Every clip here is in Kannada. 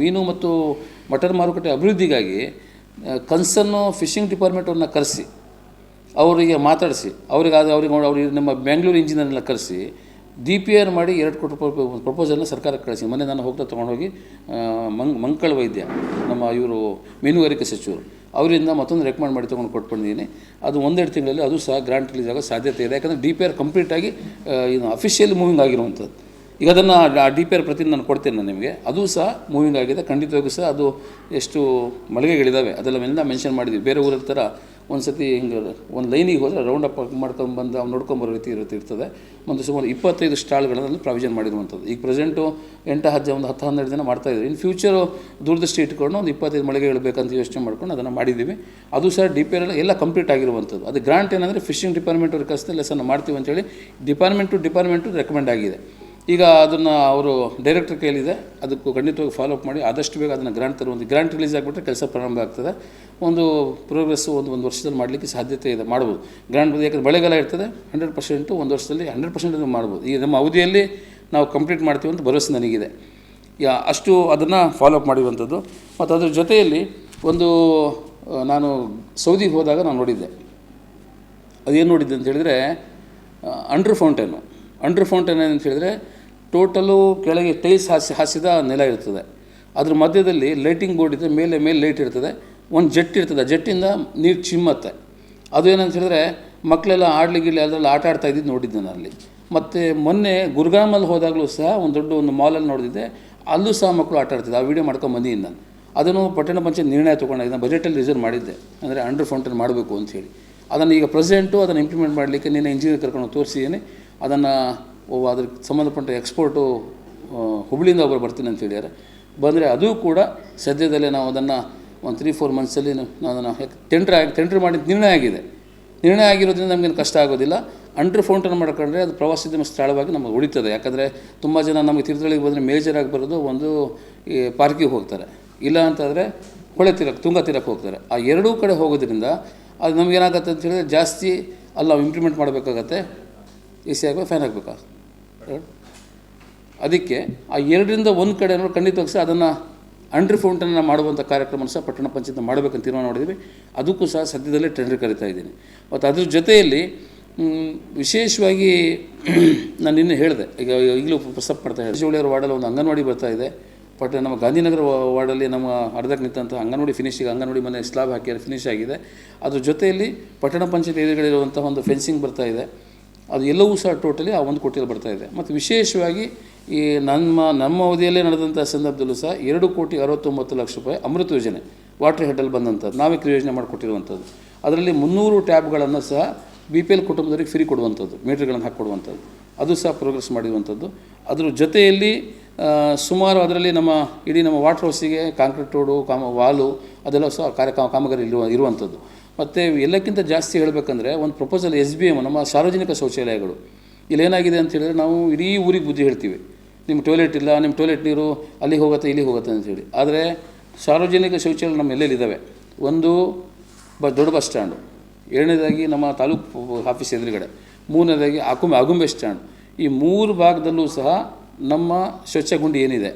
ಮೀನು ಮತ್ತು ಮಟನ್ ಮಾರುಕಟ್ಟೆ ಅಭಿವೃದ್ಧಿಗಾಗಿ ಕನ್ಸರ್ನು ಫಿಶಿಂಗ್ ಡಿಪಾರ್ಟ್ಮೆಂಟವ್ರನ್ನ ಕರೆಸಿ, ಅವರಿಗೆ ಮಾತಾಡಿಸಿ, ಅವ್ರಿಗೆ ಅವ್ರಿಗೆ ಅವ್ರಿಗೆ ನಮ್ಮ ಬೆಂಗಳೂರು ಇಂಜಿನಿಯರ್ನೆಲ್ಲ ಕರೆಸಿ ಡಿ ಪಿ ಆರ್ ಮಾಡಿ ಎರಡು ಕೋಟಿ ರೂಪಾಯಿ ಪ್ರಪೋಸಲ್ನ ಸರ್ಕಾರಕ್ಕೆ ಕಳಿಸಿ. ಮೊನ್ನೆ ನಾನು ಹೋಗ್ತಾ ತೊಗೊಂಡೋಗಿ ಮಂಗ್, ಮಂಕಳ ವೈದ್ಯ, ನಮ್ಮ ಇವರು ಮೀನುಗಾರಿಕೆ ಸಚಿವರು, ಅವರಿಂದ ಮತ್ತೊಂದು ರೆಕಮೆಂಡ್ ಮಾಡಿ ತೊಗೊಂಡು ಕೊಟ್ಕೊಂಡಿದ್ದೀನಿ ಅದು ಒಂದೆರಡು ತಿಂಗಳಲ್ಲಿ ಅದು ಸಹ ಗ್ರಾಂಟ್ ರಿಲೀಸ್ ಆಗೋ ಸಾಧ್ಯತೆ ಇದೆ. ಯಾಕಂದರೆ ಡಿ ಪಿ ಆರ್ ಕಂಪ್ಲೀಟಾಗಿ ಇದು ಅಫಿಷಿಯಲ್ ಮೂವಿಂಗ್ ಆಗಿರುವಂಥದ್ದು. ಈಗ ಅದನ್ನು ಆ ಡಿ ಪಿ ಆರ್ ಪ್ರತಿ ನಾನು ಕೊಡ್ತೇನೆ ನಾನು ನಿಮಗೆ. ಅದು ಸಹ ಮೂವಿಂಗ್ ಆಗಿದೆ. ಖಂಡಿತವಾಗೂ ಸಹ ಅದು ಎಷ್ಟು ಮಳಿಗೆಗಳಿದ್ದಾವೆ ಅದೆಲ್ಲ ಮೆನ್ಷನ್ ಮಾಡಿದ್ವಿ. ಬೇರೆ ಊರ ಥರ ಒಂದು ಸತಿ ಹಿಂಗೆ ಒಂದು ಲೈನಿಗೆ ಹೋದರೆ ರೌಂಡ್ ಅಪ್ ಮಾಡ್ಕೊಂಡು ಬಂದು ಅವ್ನು ನೋಡ್ಕೊಂಬರೋ ರೀತಿ ಇರುತ್ತೆ, ಇರ್ತದೆ. ಒಂದು ಸುಮಾರು ಇಪ್ಪತ್ತೈದು ಸ್ಟಾಲ್ಗಳನ್ನು ಪ್ರಾವಿಷನ್ ಮಾಡಿರುವಂಥದ್ದು. ಈಗ ಪ್ರೆಸೆಂಟು ಎಂಟು ಹತ್ತು ಒಂದು ಹತ್ತು ಹನ್ನೆರಡು ದಿನ ಮಾಡ್ತಾಯಿದ್ರು ಇನ್ನು ಫ್ಯೂಚರು ದೂರದೃಷ್ಟಿ ಇಟ್ಕೊಂಡು ಒಂದು ಇಪ್ಪತ್ತೈದು ಮಳಿಗೆಗಳು ಬೇಕಂತ ಯೋಚನೆ ಮಾಡ್ಕೊಂಡು ಅದನ್ನು ಮಾಡಿದ್ದೀವಿ. ಅದು ಸಹ ಡಿ ಪಿ ಎಲ್ಲ ಕಂಪ್ಲೀಟ್ ಆಗಿರುವಂಥದ್ದು. ಅದು ಗ್ರಾಂಟ್ ಏನಂದರೆ ಫಿಶಿಂಗ್ ಡಿಪಾರ್ಟ್ಮೆಂಟ್ ಅವ್ರ ಕಸ್ತೆ ಲೆಸನ್ ಮಾಡ್ತೀವಿ ಅಂತೇಳಿ ಡಿಪಾರ್ಟ್ಮೆಂಟ್ ಟು ಡಿಪಾರ್ಟ್ಮೆಂಟು ರೆಕಮೆಂಡ್ ಆಗಿದೆ. ಈಗ ಅದನ್ನು ಅವರು ಡೈರೆಕ್ಟರ್ ಕೈಲಿದೆ ಅದಕ್ಕೂ ಖಂಡಿತವಾಗಿ ಫಾಲೋ ಅಪ್ ಮಾಡಿ, ಆದಷ್ಟು ಬೇಗ ಅದನ್ನು ಗ್ರಾಂಟ್ ಒಂದು ಗ್ರಾಂಟ್ ರಿಲೀಸ್ ಆಗಿಬಿಟ್ರೆ ಕೆಲಸ ಪ್ರಾರಂಭ ಆಗ್ತದೆ. ಒಂದು ಪ್ರೋಗ್ರೆಸ್ಸು ಒಂದು ಒಂದು ವರ್ಷದಲ್ಲಿ ಮಾಡಲಿಕ್ಕೆ ಸಾಧ್ಯತೆ ಇದೆ, ಮಾಡ್ಬೋದು. ಗ್ರಾಂಟ್ ಯಾಕಂದರೆ ಮಳೆಗಾಲ ಇರ್ತದೆ ಹಂಡ್ರೆಡ್ ಪರ್ಸೆಂಟು ಒಂದು ವರ್ಷದಲ್ಲಿ ಹಂಡ್ರೆಡ್ ಪರ್ಸೆಂಟ್ ಮಾಡ್ಬೋದು. ಈ ನಮ್ಮ ಅವಧಿಯಲ್ಲಿ ನಾವು ಕಂಪ್ಲೀಟ್ ಮಾಡ್ತೀವಿ ಅಂತ ಭರವಸೆ ನನಗಿದೆ. ಯಾ, ಅಷ್ಟು ಅದನ್ನು ಫಾಲೋ ಅಪ್ ಮಾಡಿರುವಂಥದ್ದು ಮತ್ತು ಅದ್ರ ಜೊತೆಯಲ್ಲಿ ಒಂದು ನಾನು ಸೌದಿಗೆ ಹೋದಾಗ ನಾನು ನೋಡಿದ್ದೆ. ಅದೇನು ನೋಡಿದ್ದೆ ಅಂತ ಹೇಳಿದರೆ ಅಂಡ್ರ್ ಫೌಂಟೇನು ಅಂಡ್ರ್ ಫೌಂಟೇನ್ ಏನಂತ ಹೇಳಿದರೆ ಟೋಟಲು ಕೆಳಗೆ ಟೈಲ್ಸ್ ಹಾಸಿ ಹಾಸಿದ ನೆಲ ಇರ್ತದೆ. ಅದ್ರ ಮಧ್ಯದಲ್ಲಿ ಲೈಟಿಂಗ್ ಬೋರ್ಡ್ ಇದೆ ಮೇಲೆ ಮೇಲೆ ಲೈಟ್ ಇರ್ತದೆ. ಒಂದು ಜೆಟ್ ಇರ್ತದೆ. ಆ ಜೆಟ್ಟಿಂದ ನೀರು ಚಿಮ್ಮತ್ತೆ. ಅದು ಏನಂತ ಹೇಳಿದ್ರೆ ಮಕ್ಕಳೆಲ್ಲ ಆಡ್ಲಿಗಿಲ್ಲ ಅದರಲ್ಲಿ ಆಟ ಆಡ್ತಾ ಇದ್ದಿದ್ದು ನೋಡಿದ್ದೆ ನಾನು ಅಲ್ಲಿ. ಮತ್ತು ಮೊನ್ನೆ ಗುರ್ಗಾಮಲ್ಲಿ ಹೋದಾಗಲೂ ಸಹ ಒಂದು ದೊಡ್ಡ ಒಂದು ಮಾಲಲ್ಲಿ ನೋಡಿದ್ದೆ ಅಲ್ಲೂ ಸಹ ಮಕ್ಕಳು ಆಟ ಆಡ್ತಿದ್ದೆ. ಆ ವಿಡಿಯೋ ಮಾಡ್ಕೊಂಡು ಬಂದಿದ್ದೀನಿ ನಾನು ಅದನ್ನು ಪಟ್ಟಣ ಪಂಚಾಯತ್ ನಿರ್ಣಯ ತೊಗೊಂಡಿದ್ದೆ ಬಜೆಟಲ್ಲಿ ರಿಸರ್ವ್ ಮಾಡಿದ್ದೆ. ಅಂದರೆ ಅಂಡರ್ ಫೌಂಟೇನ್ ಮಾಡಬೇಕು ಅಂತ ಹೇಳಿ. ಅದನ್ನು ಈಗ ಪ್ರೆಸೆಂಟು ಅದನ್ನು ಇಂಪ್ಲಿಮೆಂಟ್ ಮಾಡಲಿಕ್ಕೆ ನಿನ್ನೆ ಇಂಜಿನಿಯರ್ ಕರ್ಕೊಂಡು ತೋರಿಸಿದ್ದೀನಿ ಅದನ್ನು ಅದಕ್ಕೆ ಸಂಬಂಧಪಟ್ಟ ಎಕ್ಸ್ಪೋರ್ಟು ಹುಬ್ಳಿಯಿಂದ ಒಬ್ಬರು ಬರ್ತೀನಿ ಅಂತ ಹೇಳಿದ್ದಾರೆ. ಬಂದರೆ ಅದು ಕೂಡ ಸದ್ಯದಲ್ಲೇ ನಾವು ಅದನ್ನು ಒಂದು ತ್ರೀ ಫೋರ್ ಮಂತ್ಸಲ್ಲಿ ನಾವು ಅದನ್ನು ಟೆಂಡ್ರ್ ಆಗಿ ಟೆಂಡ್ರ್ ಮಾಡಿ ನಿರ್ಣಯ ಆಗಿದೆ. ನಿರ್ಣಯ ಆಗಿರೋದ್ರಿಂದ ನಮಗೇನು ಕಷ್ಟ ಆಗೋದಿಲ್ಲ. ಅಂಡರ್ ಫೌಂಟನ್ ಮಾಡ್ಕೊಂಡ್ರೆ ಅದು ಪ್ರವಾಸೋದ್ಯಮ ಸ್ಥಳವಾಗಿ ನಮಗೆ ಉಳಿತದೆ. ಯಾಕಂದರೆ ತುಂಬ ಜನ ನಮಗೆ ತೀರ್ಥಹಳ್ಳಿಗೆ ಬಂದರೆ ಆಗಿ ಬರೋದು ಒಂದು, ಈ ಪಾರ್ಕಿಗೆ ಹೋಗ್ತಾರೆ. ಇಲ್ಲ ಅಂತಂದರೆ ಹೊಳೆ ತೀರಕ್ಕೆ ತುಂಗ ತೀರಕ್ಕೆ ಹೋಗ್ತಾರೆ. ಆ ಎರಡೂ ಕಡೆ ಹೋಗೋದ್ರಿಂದ ಅದು ನಮಗೇನಾಗತ್ತೆ ಅಂತ ಹೇಳಿದ್ರೆ ಜಾಸ್ತಿ ಅಲ್ಲಿ ನಾವು ಇಂಪ್ಲಿಮೆಂಟ್ ಮಾಡಬೇಕಾಗತ್ತೆ. ಎ ಸಿ ಆಗಬೇಕು ಅದಕ್ಕೆ ಆ ಎರಡರಿಂದ ಒಂದು ಕಡೆ ನೋಡಿ ಖಂಡಿತವಾಗಿ ಸಹ ಅದನ್ನು ಅಂಡ್ರಿ ಫೌಂಟನ್ನ ಮಾಡುವಂಥ ಕಾರ್ಯಕ್ರಮ ಸಹ ಪಟ್ಟಣ ಪಂಚಾಯತ್ ಮಾಡಬೇಕಂತ ತೀರ್ಮಾನ ಮಾಡಿದ್ವಿ ಅದಕ್ಕೂ ಸಹ ಸದ್ಯದಲ್ಲೇ ಟೆಂಡರ್ ಕರಿತಾ ಇದ್ದೀನಿ. ಮತ್ತು ಅದ್ರ ಜೊತೆಯಲ್ಲಿ ವಿಶೇಷವಾಗಿ ನಾನು ನಿನ್ನೆ ಹೇಳಿದೆ, ಈಗ ಈಗಲೂ ಪ್ರಸ್ತಾಪ ಮಾಡ್ತಾ ಇದ್ದೆ. ಶಿವಳಿಯವರ ವಾರ್ಡಲ್ಲಿ ಒಂದು ಅಂಗನವಾಡಿ ಬರ್ತಾ ಇದೆ. ಬಟ್ ನಮ್ಮ ಗಾಂಧಿನಗರ ವಾರ್ಡಲ್ಲಿ ನಮ್ಮ ಅರ್ಧಕ್ಕೆ ನಿಂತಂಥ ಅಂಗನವಾಡಿ ಫಿನಿಶಿಂಗ್ ಅಂಗನವಾಡಿ ಮನೆ ಸ್ಲಾಬ್ ಹಾಕಿ ಫಿನಿಶ್ ಆಗಿದೆ. ಅದ್ರ ಜೊತೆಯಲ್ಲಿ ಪಟ್ಟಣ ಪಂಚಾಯತ್ ಎದುರುಗಡೆ ಒಂದು ಫೆನ್ಸಿಂಗ್ ಬರ್ತಾ ಇದೆ. ಅದು ಎಲ್ಲವೂ ಸಹ ಟೋಟಲಿ ಆ ಒಂದು ಕೋಟಿಯಲ್ಲಿ ಬರ್ತಾ ಇದೆ. ಮತ್ತು ವಿಶೇಷವಾಗಿ ಈ ನಮ್ಮ ನಮ್ಮ ಅವಧಿಯಲ್ಲೇ ನಡೆದಂಥ ಸಂದರ್ಭದಲ್ಲೂ ಸಹ ಎರಡು ಕೋಟಿ ಅರವತ್ತೊಂಬತ್ತು ಲಕ್ಷ ರೂಪಾಯಿ ಅಮೃತ ಯೋಜನೆ ವಾಟರ್ ಹೆಡಲ್ಲಿ ಬಂದಂಥದ್ದು. ನಾವೇ ಯೋಜನೆ ಮಾಡಿಕೊಟ್ಟಿರುವಂಥದ್ದು. ಅದರಲ್ಲಿ ಮುನ್ನೂರು ಟ್ಯಾಬ್ಗಳನ್ನು ಸಹ ಬಿ ಪಿ ಎಲ್ ಕುಟುಂಬದವರಿಗೆ ಫ್ರೀ ಕೊಡುವಂಥದ್ದು, ಮೀಟರ್ಗಳನ್ನು ಹಾಕ್ಕೊಡುವಂಥದ್ದು. ಅದು ಸಹ ಪ್ರೋಗ್ರೆಸ್ ಮಾಡಿರುವಂಥದ್ದು. ಅದರ ಜೊತೆಯಲ್ಲಿ ಸುಮಾರು ಅದರಲ್ಲಿ ನಮ್ಮ ಇಡೀ ನಮ್ಮ ವಾಟರ್ ಹೌಸಿಗೆ ಕಾಂಕ್ರೀಟ್ ರೋಡು ಕಾಮ, ವಾಲು ಅದೆಲ್ಲ ಸಹ ಕಾರ್ಯ ಕಾಮ- ಕಾಮಗಾರಿ ಇರುವ, ಇರುವಂಥದ್ದು. ಮತ್ತು ಎಲ್ಲಕ್ಕಿಂತ ಜಾಸ್ತಿ ಹೇಳಬೇಕಂದ್ರೆ ಒಂದು ಪ್ರಪೋಸಲ್ ಎಸ್ ಬಿ ಎಂ ನಮ್ಮ ಸಾರ್ವಜನಿಕ ಶೌಚಾಲಯಗಳು. ಇಲ್ಲೇನಾಗಿದೆ ಅಂತ ಹೇಳಿದ್ರೆ ನಾವು ಇಡೀ ಊರಿಗೆ ಬುದ್ಧಿ ಹೇಳ್ತೀವಿ. ನಿಮ್ಮ ಟಾಯ್ಲೆಟ್ ಇಲ್ಲ ನಿಮ್ಮ ಟಾಯ್ಲೆಟ್ ನೀರು ಅಲ್ಲಿಗೆ ಹೋಗುತ್ತೆ, ಇಲ್ಲಿಗೆ ಹೋಗುತ್ತೆ ಅಂತೇಳಿ ಆದರೆ ಸಾರ್ವಜನಿಕ ಶೌಚಾಲಯ ನಮ್ಮ ಎಲ್ಲೆಲ್ಲಿದ್ದಾವೆ ಒಂದು ಬ, ದೊಡ್ಡ ಬಸ್ ಸ್ಟ್ಯಾಂಡು. ಎರಡನೇದಾಗಿ ನಮ್ಮ ತಾಲೂಕು ಆಫೀಸ್ ಎದುರುಗಡೆ. ಮೂರನೇದಾಗಿ ಆಕುಂಬೆ ಆಗುಂಬೆ ಸ್ಟ್ಯಾಂಡ್. ಈ ಮೂರು ಭಾಗದಲ್ಲೂ ಸಹ ನಮ್ಮ ಸ್ವಚ್ಛ ಗುಂಡಿ ಏನಿದೆ?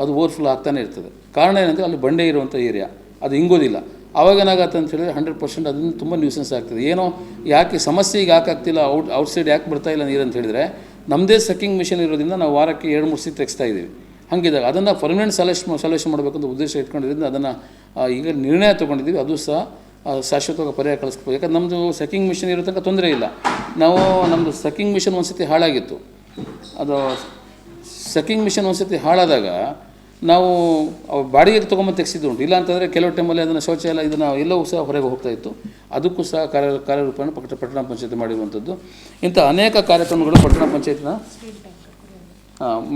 ಅದು ಓವರ್ಫ್ಲೋ ಆಗ್ತಾನೆ ಇರ್ತದೆ. ಕಾರಣ ಏನಂದರೆ ಅಲ್ಲಿ ಬಂಡೆ ಇರುವಂಥ ಏರಿಯಾ ಅದು ಹಿಂಗೋದಿಲ್ಲ ಆವಾಗ ಏನಾಗತ್ತೆ ಅಂತ ಹೇಳಿದ್ರೆ ಹಂಡ್ರೆಡ್ ಪರ್ಸೆಂಟ್ ಅದನ್ನು ತುಂಬ ನ್ಯೂಸೆನ್ಸ್ ಆಗ್ತದೆ. ಏನೋ ಯಾಕೆ ಸಮಸ್ಯೆ ಈಗ ಯಾಕೆ ಆಗ್ತಿಲ್ಲ ಔಟ್ ಔಟ್ಸೈಡ್ ಯಾಕೆ ಬರ್ತಾ ಇಲ್ಲ ನೀರು ಅಂತ ಹೇಳಿದ್ರೆ ನಮ್ಮದೇ ಸಕ್ಕಿಂಗ್ ಮಿಷನ್ ಇರೋದ್ರಿಂದ ನಾವು ವಾರಕ್ಕೆ ಎರಡು, ಮೂರು ಸಿ ತೆಗೆಸ್ತಾ ಇದ್ದೀವಿ. ಹಾಗಿದ್ದಾಗ ಅದನ್ನು ಪರ್ಮನೆಂಟ್ ಸಲ್ಯೂಷನ್ ಸಲ್ಯೂಷನ್ ಮಾಡಬೇಕಂತ ಉದ್ದೇಶ ಇಟ್ಕೊಂಡಿದ್ದರಿಂದ ಅದನ್ನು ಈಗ ನಿರ್ಣಯ ತೊಗೊಂಡಿದ್ದೀವಿ. ಅದು ಸಹ ಶಾಶ್ವತವಾಗಿ ಪರಿಹಾರ ಕಳಿಸ್ಬೋದು ಯಾಕಂದ್ರೆ ನಮ್ಮದು ಸಕ್ಕಿಂಗ್ ಮಿಷನ್ ಇರೋ ತನಕ ತೊಂದರೆ ಇಲ್ಲ. ನಾವು ನಮ್ಮದು ಸಕ್ಕಿಂಗ್ ಮಿಷನ್ ಒಂದು ಸತಿ ಹಾಳಾಗಿತ್ತು. ಅದು ಸಕ್ಕಿಂಗ್ ಮಿಷನ್ ಒಂದು ಸತಿ ಹಾಳಾದಾಗ ನಾವು ಬಾಡಿಗೆಗೆ ತೊಗೊಂಬಂದು ತೆಗೆಸಿದ್ದು ಉಂಟು. ಇಲ್ಲ ಅಂತಂದರೆ ಕೆಲವು ಟೈಮಲ್ಲಿ ಅದನ್ನು ಶೌಚಾಲಯ ಇದನ್ನು ಎಲ್ಲವೂ ಸಹ ಹೊರಗೆ ಹೋಗ್ತಾ ಇತ್ತು. ಅದಕ್ಕೂ ಸಹ ಕಾರ್ಯ, ಕಾರ್ಯರೂಪವನ್ನು ಪಟ್ಟ, ಪಟ್ಟಣ ಪಂಚಾಯತಿ ಮಾಡಿರುವಂಥದ್ದು. ಇಂಥ ಅನೇಕ ಕಾರ್ಯಕ್ರಮಗಳು ಪಟ್ಟಣ ಪಂಚಾಯತ್ನ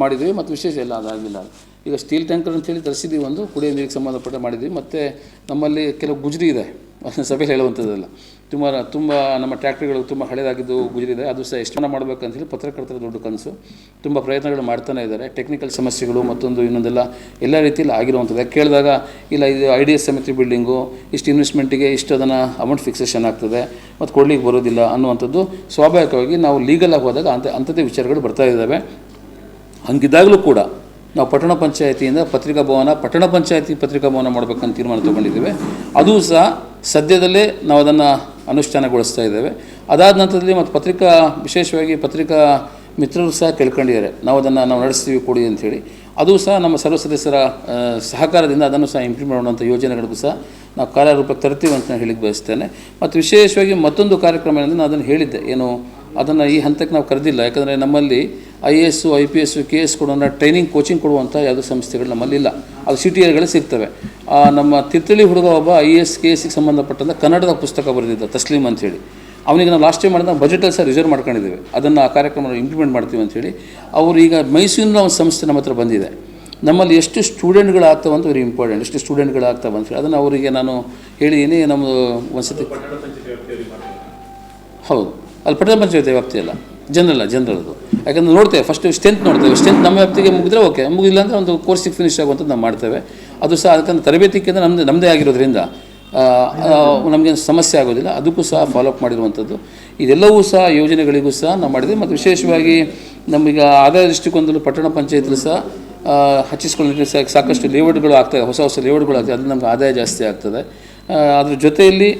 ಮಾಡಿದ್ವಿ ಮತ್ತು ವಿಶೇಷ ಎಲ್ಲ ಅದಾಗಿಲ್ಲ ಈಗ ಸ್ಟೀಲ್ ಟ್ಯಾಂಕರ್ ಅಂತೇಳಿ ತರಿಸಿದ್ದೀವಿ ಒಂದು, ಕುಡಿಯೋ ನೀರಿಗೆ ಸಂಬಂಧಪಟ್ಟ ಮಾಡಿದ್ವಿ. ಮತ್ತು ನಮ್ಮಲ್ಲಿ ಕೆಲವು ಗುಜರಿ ಇದೆ. ಸಭೆಯಲ್ಲಿ ಹೇಳುವಂಥದ್ದಲ್ಲ. ತುಂಬ ತುಂಬ ನಮ್ಮ ಟ್ಯಾಕ್ಟ್ರಿಗಳು ತುಂಬ ಹಳೇದಾಗಿದ್ದು ಗುಜರಿದೆ, ಅದು ಸಹ ಎಷ್ಟು ಮಾಡಬೇಕಂತೇಳಿ ಪತ್ರಕರ್ತರ ದೊಡ್ಡ ಕನಸು. ತುಂಬ ಪ್ರಯತ್ನಗಳು ಮಾಡ್ತಾನೆ ಇದ್ದಾರೆ. ಟೆಕ್ನಿಕಲ್ ಸಮಸ್ಯೆಗಳು ಮತ್ತೊಂದು ಇನ್ನೊಂದೆಲ್ಲ ಎಲ್ಲ ರೀತಿಯಲ್ಲಿ ಆಗಿರುವಂಥದ್ದು. ಕೇಳಿದಾಗ, ಇಲ್ಲ ಇದು ಐ ಡಿ ಎಸ್ ಸಮಿತಿ ಬಿಲ್ಡಿಂಗು ಇಷ್ಟು ಇನ್ವೆಸ್ಟ್ಮೆಂಟಿಗೆ ಇಷ್ಟು ಅದನ್ನು ಅಮೌಂಟ್ ಫಿಕ್ಸೇಷನ್ ಆಗ್ತದೆ, ಮತ್ತು ಕೊಡಲಿಕ್ಕೆ ಬರೋದಿಲ್ಲ ಅನ್ನುವಂಥದ್ದು ಸ್ವಾಭಾವಿಕವಾಗಿ ನಾವು ಲೀಗಲಾಗಿ ಹೋದಾಗ ಅಂತ ಅಂಥದ್ದೇ ವಿಚಾರಗಳು ಬರ್ತಾ ಇದ್ದಾವೆ. ಹಂಗಿದ್ದಾಗಲೂ ಕೂಡ ನಾವು ಪಟ್ಟಣ ಪಂಚಾಯತಿಯಿಂದ ಪತ್ರಿಕಾ ಭವನ, ಪಟ್ಟಣ ಪಂಚಾಯತಿ ಪತ್ರಿಕಾ ಭವನ ಮಾಡಬೇಕಂತ ತೀರ್ಮಾನ ತೊಗೊಂಡಿದ್ದೇವೆ. ಅದು ಸಹ ಸದ್ಯದಲ್ಲೇ ನಾವು ಅದನ್ನು ಅನುಷ್ಠಾನಗೊಳಿಸ್ತಾ ಇದ್ದೇವೆ. ಅದಾದ ನಂತರದಲ್ಲಿ ಮತ್ತು ಪತ್ರಿಕಾ, ವಿಶೇಷವಾಗಿ ಪತ್ರಿಕಾ ಮಿತ್ರರು ಸಹ ಕೇಳ್ಕೊಂಡಿದ್ದಾರೆ. ನಾವು ಅದನ್ನು ನಾವು ನಡೆಸ್ತೀವಿ, ಕೊಡಿ ಅಂಥೇಳಿ ಅದು ಸಹ ನಮ್ಮ ಸರ್ವ ಸದಸ್ಯರ ಸಹಕಾರದಿಂದ ಅದನ್ನು ಸಹ ಇಂಪ್ಲಿಮೆಂಟ್ ಮಾಡುವಂಥ ಯೋಜನೆಗಳಿಗೂ ಸಹ ನಾವು ಕಾರ್ಯರೂಪಕ್ಕೆ ತರ್ತೀವಿ ಅಂತ ನಾನು ಹೇಳಿಕ್ಕೆ ಬಯಸ್ತೇನೆ. ಮತ್ತು ವಿಶೇಷವಾಗಿ ಮತ್ತೊಂದು ಕಾರ್ಯಕ್ರಮ ಏನಂದರೆ ನಾನು ಅದನ್ನು ಹೇಳಿದ್ದೆ. ಏನು, ಅದನ್ನು ಈ ಹಂತಕ್ಕೆ ನಾವು ಕರೆದಿಲ್ಲ. ಯಾಕಂದರೆ ನಮ್ಮಲ್ಲಿ I A S I P S K S ಕೊಡೋಣ ಟ್ರೈನಿಂಗ್ ಕೋಚಿಂಗ್ ಕೊಡುವಂಥ ಯಾವುದೇ ಸಂಸ್ಥೆಗಳು ನಮ್ಮಲ್ಲಿ ಇಲ್ಲ ಅದು ಸಿ ಟಿ ಆರ್ಗಳೇ ಸಿಗ್ತವೆ ನಮ್ಮ ತಿತ್ತಳಿ ಹುಡುಗ ಒಬ್ಬ ಐ ಎ ಎಸ್ ಕೆ ಎಸ್ಸಿಗೆ ಸಂಬಂಧಪಟ್ಟಂಥ ಕನ್ನಡದ ಪುಸ್ತಕ ಬರೆದಿದ್ದ ತಸ್ಲೀಮ್ ಅಂಥೇಳಿ ಅವನಿಗೆ ನಾವು ಲಾಸ್ಟ್ ಟೈಮ್ ಮಾಡಿದಾಗ ಬಜೆಟಲ್ಲಿ ಸಹ ರಿಸರ್ವ್ ಮಾಡ್ಕೊಂಡಿದ್ದೇವೆ. ಅದನ್ನು ಆ ಕಾರ್ಯಕ್ರಮ ಇಂಪ್ಲಿಮೆಂಟ್ ಮಾಡ್ತೀವಿ ಅಂಥೇಳಿ ಅವರು ಈಗ ಮೈಸೂರಿನ ಒಂದು ಸಂಸ್ಥೆ ನಮ್ಮ ಹತ್ರ ಬಂದಿದೆ. ನಮ್ಮಲ್ಲಿ ಎಷ್ಟು ಸ್ಟೂಡೆಂಟ್ಗಳು ಆಗ್ತವೆ ಅಂತ ವೆರಿ ಇಂಪಾರ್ಟೆಂಟ್ ಎಷ್ಟು ಸ್ಟೂಡೆಂಟ್ಗಳು ಆಗ್ತವೆ ಅಂತ ಹೇಳಿ. ಅದನ್ನು ಅವರಿಗೆ ನಾನು ಹೇಳಿದ್ದೀನಿ ನಮ್ಮದು ಒಂದ್ಸತಿ ಹೌದು. ಅಲ್ಲಿ ಪಟ್ಟಣ ಪಂಚಾಯತಿ ವ್ಯಾಪ್ತಿ ಅಲ್ಲ ಜನರಲ್ಲ ಜನರಲ್ದು ಯಾಕಂದ್ರೆ ನೋಡ್ತೇವೆ ಫಸ್ಟ್ ಸ್ಟ್ರೆಂತ್ ನೋಡ್ತೇವೆ. ಸ್ಟ್ರೆಂತ್ ನಮ್ಮ ವ್ಯಾಪ್ತಿಗೆ ಮುಗಿದ್ರೆ ಓಕೆ ಮುಗಿಲ್ಲ ಅಂದರೆ ಒಂದು ಕೋರ್ಸಿಗೆ ಫಿನಿಶ್ ಆಗುವಂಥದ್ದು ನಾವು ಮಾಡ್ತೇವೆ. ಅದು ಸಹ ಅದಕ್ಕಂತ ತರಬೇತಿಕ್ಕಿಂತ ನಮ್ಮದು ನಮ್ಮದೇ ಆಗಿರೋದ್ರಿಂದ ನಮಗೆ ಸಮಸ್ಯೆ ಆಗೋದಿಲ್ಲ. ಅದಕ್ಕೂ ಸಹ ಫಾಲೋಅಪ್ ಮಾಡಿರುವಂಥದ್ದು. ಇದೆಲ್ಲವೂ ಸಹ ಯೋಜನೆಗಳಿಗೂ ಸಹ ನಾವು ಮಾಡಿದೆ ಮತ್ತು ವಿಶೇಷವಾಗಿ ನಮಗೀಗ ಆದಾಯ ದೃಷ್ಟಿಕೋನದಲ್ಲೂ ಪಟ್ಟಣ ಪಂಚಾಯತ್ಲು ಸಹ ಹಚ್ಚಿಸ್ಕೊಳ್ಳೋದಕ್ಕೆ ಸಾಕಷ್ಟು ಲೇಔಟ್ಗಳು ಆಗ್ತವೆ. ಹೊಸ ಹೊಸ ಲೇಔಟ್ಗಳು ಆಗ್ತವೆ ಅದರಿಂದ ನಮ್ಗೆ ಆದಾಯ ಜಾಸ್ತಿ ಆಗ್ತದೆ. ಅದ್ರ ಜೊತೆಯಲ್ಲಿ